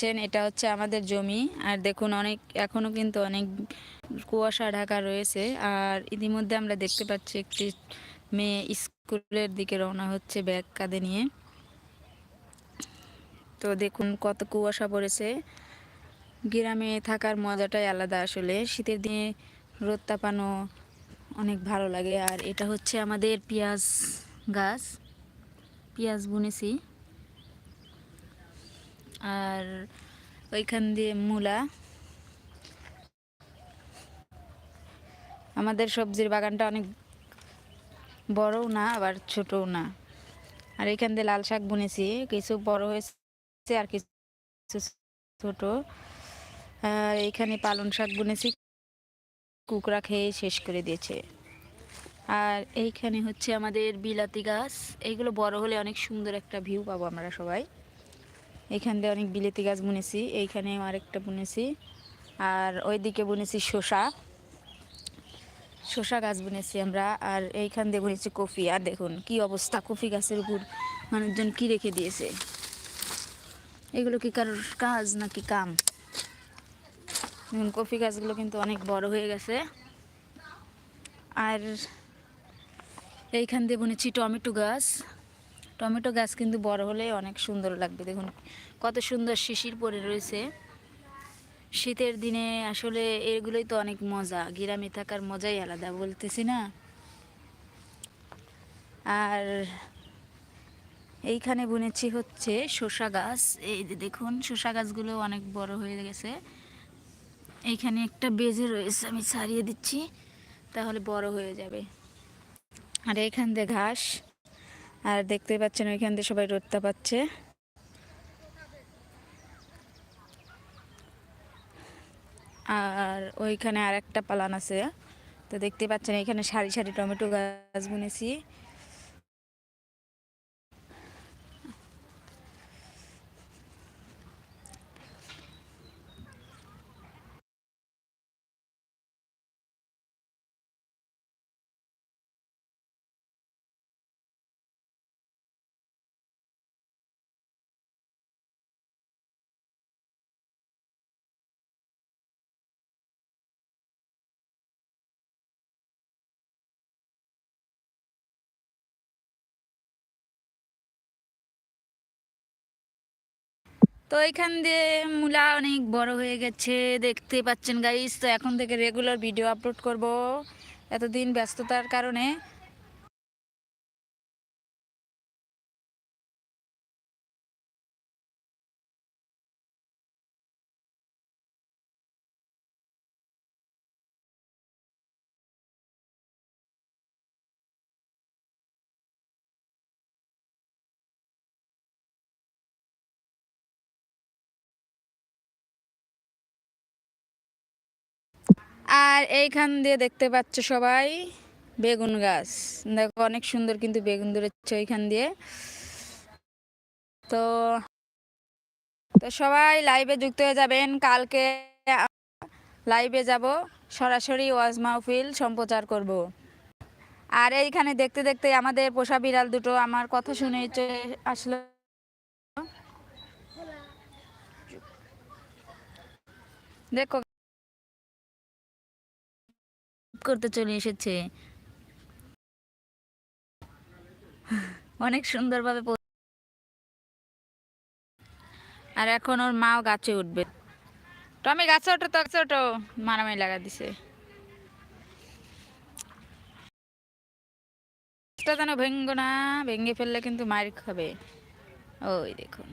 পাচ্ছেন এটা হচ্ছে আমাদের জমি। আর দেখুন, অনেক, এখনও কিন্তু অনেক কুয়াশা ঢাকা রয়েছে। আর ইতিমধ্যে আমরা দেখতে পাচ্ছি একটি মেয়ে স্কুলের দিকে রওনা হচ্ছে ব্যাগ কাঁধে নিয়ে। তো দেখুন, কত কুয়াশা পড়েছে। গ্রামে থাকার মজাটাই আলাদা আসলে। শীতের দিনে রোদ তাপানো অনেক ভালো লাগে। আর এটা হচ্ছে আমাদের পেঁয়াজ গাছ, পেঁয়াজ বুনেছি। আর ওইখান দিয়ে মূলা। আমাদের সবজির বাগানটা অনেক বড়ও না, আবার ছোটও না। আর এখান দিয়ে লাল শাক বুনেছি, কিছু বড় হয়েছে আর কিছু ছোট। আর এখানে পালং শাক বুনেছি কুকড়া খেয়ে শেষ করে দিয়েছে। আর এইখানে হচ্ছে আমাদের বিলাতি গাছ এইগুলো বড় হলে অনেক সুন্দর একটা ভিউ পাবো আমরা সবাই। এখান দিয়ে অনেক বিলেতি গাছ বুনেছি, এইখানে আরেকটা বুনেছি। আর ওইদিকে বুনেছি শসা। শসা গাছ বুনেছি আমরা, আর এইখান দিয়ে বুনেছি কফি। আর দেখুন, কি অবস্থা, কফি গাছের উপর মানুষজন কি রেখে দিয়েছে? এগুলো কি কারোর কাজ নাকি কাম? কফি গাছগুলো কিন্তু অনেক বড় হয়ে গেছে। আর এইখান দিয়ে বুনেছি টমেটো গাছ। টমেটো গাছ কিন্তু বড় হলে অনেক সুন্দর লাগবে। দেখুন, কত সুন্দর শিশির পরে রয়েছে। শীতের দিনে আসলে এগুলোই তো অনেক মজা, গ্রামে থাকার মজাই আলাদা, বলতেছি না? আর এইখানে বুনেছি হচ্ছে শসা গাছ। এই যে দেখুন, শসা গাছগুলো অনেক বড় হয়ে গেছে। এইখানে একটা বেজে রয়েছে, আমি ছাড়িয়ে দিচ্ছি, তাহলে বড় হয়ে যাবে। আর এইখান দিয়ে ঘাস। আর দেখতে পাচ্ছেন ওইখান দিয়ে সবাই রোদটা পাচ্ছে। আর ওইখানে আর একটা পালান আছে। তো দেখতে পাচ্ছেন এখানে সারি সারি টমেটো গাছ বুনেছি। তো এখান দিয়ে মূলা অনেক বড় হয়ে গেছে, দেখতে পাচ্ছেন গাইস তো এখন থেকে রেগুলার ভিডিও আপলোড করব। এতদিন ব্যস্ততার কারণে আর এইখান দিয়ে দেখতে পাচ্ছ সবাই বেগুন গাছ। দেখো, অনেক সুন্দর কিন্তু বেগুন ধরেছে ওইখান দিয়ে। তো তো সবাই লাইভে যুক্ত হয়ে যাবেন। কালকে লাইভে যাব। সরাসরি ওয়াজ মাহফিল সম্প্রচার করব। আর এইখানে দেখতে দেখতে আমাদের পোষা বিড়াল দুটো আমার কথা শুনে আসলো। দেখো করতে চলে এসেছে। অনেক সুন্দরভাবে আর এখন ওর মাও গাছে উঠবে। টমি, গাছে ওঠো তো, গাছে ওঠো। মারামারি লাগা দিছে। যেন ভেঙ্গ না ভেঙে ফেললে কিন্তু মার খাবে। ওই দেখুন।